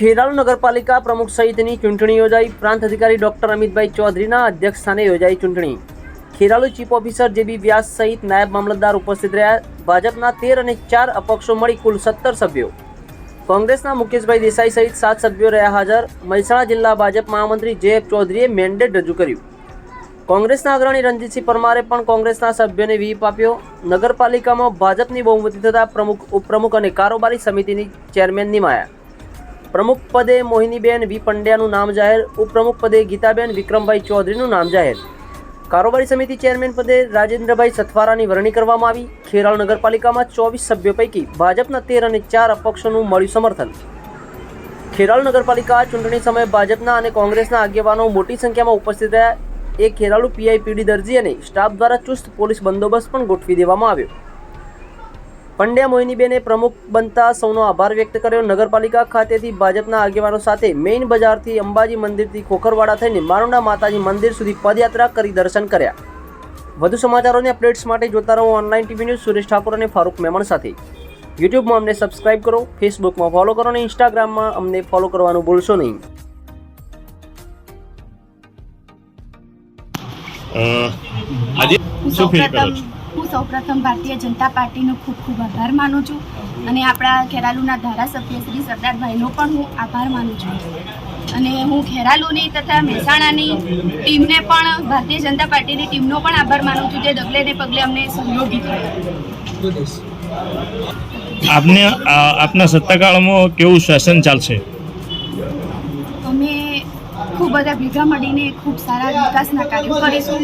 ખેરાલુ નગરપાલિકા પ્રમુખ સહિતની ચૂંટણી યોજાઈ. પ્રાંત અધિકારી ડોક્ટર અમિતભાઈ ચૌધરીના અધ્યક્ષ સ્થાને યોજાઈ ચૂંટણી. Kheralu chief officer J B Vyas સહિત નાયબ મામલતદાર ઉપસ્થિત રહ્યા. ભાજપના તેર અને ચાર અપક્ષો મળી કુલ સત્તર સભ્યો. કોંગ્રેસના મુકેશભાઈ દેસાઈ સહિત સાત સભ્યો રહ્યા હાજર. મહેસાણા જિલ્લા ભાજપ મહામંત્રી જે ચૌધરીએ મેન્ડેટ રજૂ કર્યું. કોંગ્રેસના અગ્રણી રણજીતસિંહ પરમારે પણ કોંગ્રેસના સભ્યોને વ્હીપ આપ્યો. નગરપાલિકામાં ભાજપની બહુમતી થતાં પ્રમુખ, ઉપપ્રમુખ અને કારોબારી સમિતિની ચેરમેન નિમાયા. પ્રમુખ પદે મોહિનીબેન વી પંડ્યાનું નામ જાહેર, ઉપપ્રમુખ પદે ગીતાબેન વિક્રમભાઈ ચૌધરીનું નામ જાહેર. કારોબારી સમિતિ ચેરમેન પદે રાજેન્દ્રભાઈ સથવારાની વરણી કરવામાં આવી. ખેરાળ નગરપાલિકામાં ચોવીસ સભ્યો પૈકી ભાજપના તેર અને ચાર અપક્ષોનું મળ્યું સમર્થન. ખેરાળ નગરપાલિકા ચૂંટણી સમયે ભાજપના અને કોંગ્રેસના આગેવાનો મોટી સંખ્યામાં ઉપસ્થિત રહ્યા. એ ખેરાળુ પીઆઈપીડી દરજી અને સ્ટાફ દ્વારા ચુસ્ત પોલીસ બંદોબસ્ત પણ ગોઠવી દેવામાં આવ્યો. પંડ્યા મોહિનીબેને પ્રમુખ બનતા સૌનો આભાર વ્યક્ત કર્યો. નગરપાલિકા ખાતેથી ભાજપના આગેવાનો સાથે મેઇન બજારથી અંબાજી મંદિરથી ખોખરવાડા થઈને મારુંડા માતાજી મંદિર સુધી પદયાત્રા કરી દર્શન કર્યા. વધુ સમાચારોની અપડેટ્સ માટે જોતા રહો online TV news Suresh Thakor અને ફારૂક મેમણ સાથે. યુટ્યુબમાં અમને સબસ્ક્રાઇબ કરો, ફેસબુકમાં ફોલો કરો અને ઇન્સ્ટાગ્રામમાં અમને ફોલો કરવાનું ભૂલશો નહીં. આજે શું ફીલ કરો છો? હું સૌપ્રથમ ભારતીય જનતા પાર્ટીનો ખૂબ ખૂબ આભાર માનું છું અને આપણા ખેરાલુના ધારાસભ્ય શ્રી સરદારભાઈનો પણ હું આભાર માનું છું. અને હું ખેરાલુની તથા મહેસાણાની ટીમને પણ ભારતીય જનતા પાર્ટીની ટીમનો પણ આભાર માનું છું જે ડગલે ને પગલે અમને સહયોગી થયો. આપને આપના સત્તાકાળમાં કેવું શાસન ચાલશે? અમે ખૂબ બધા ભેગા મળીને ખૂબ સારા વિકાસના કાર્યો કરીશું.